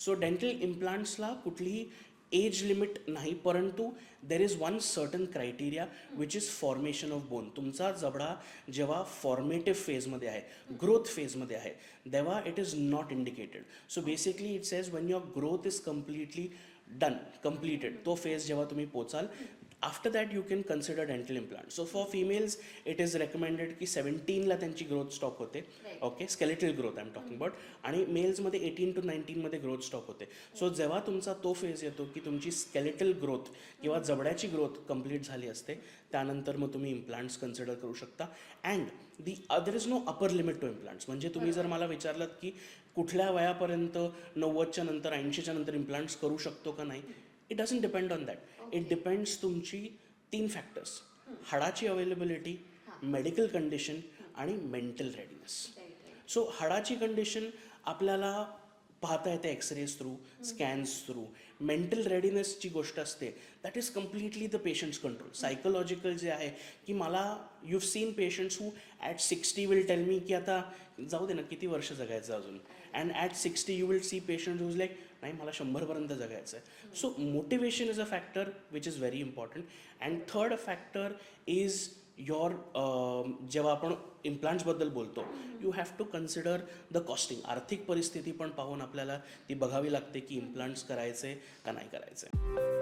So dental इम्प्लांट्सला कुठलीही age limit नाही परंतु there is one certain criteria which is formation of bone तुमचा जबडा जेव्हा फॉर्मेटिव्ह फेजमध्ये आहे ग्रोथ फेजमध्ये आहे तेव्हा it is not indicated so basically it says one your growth is completely done completed तो फेज जेव्हा तुम्ही पोचाल after that you can consider dental implant so for females it is recommended की सेवन्टीनला त्यांची ग्रोथ स्टॉप होते. Okay skeletal growth I am talking about आणि मेल्समध्ये eighteen to नाईन्टीनमध्ये ग्रोथ स्टॉप होते. सो जेव्हा तुमचा तो फेज येतो की तुमची स्केलेटल ग्रोथ किंवा जबड्याची ग्रोथ कंप्लीट झाली असते त्यानंतर मग तुम्ही इम्प्लांट्स कन्सिडर करू शकता. And the other is no upper limit to implants म्हणजे तुम्ही जर मला विचारलं की कुठल्या वयापर्यंत नव्वदच्या नंतर ऐंशीच्या नंतर इम्प्लांट्स करू शकतो का नाही it doesn't depend on that it depends तुमची तीन फॅक्टर्स हाडाची अवेलेबिलिटी मेडिकल कंडिशन आणि मेंटल रेडीनेस सो हाडाची कंडिशन आपल्याला पाहता येते x-rays through scans through mental रेडीनेसची गोष्ट असते. That is completely the patient's control psychological जे आहे की मला you seen patients who at sixty will tell me की आता जाऊ दे ना किती वर्ष जगायचं अजून? And at sixty you will see patient whose like नाही मला शंभरपर्यंत जगायचं आहे so motivation is a factor which is very important and third factor is your जेव्हा आपण इम्प्लांट्सबद्दल बोलतो you have to consider the costing आर्थिक परिस्थिती पण पाहून आपल्याला ती बघावी लागते की इम्प्लांट्स करायचे का नाही करायचे.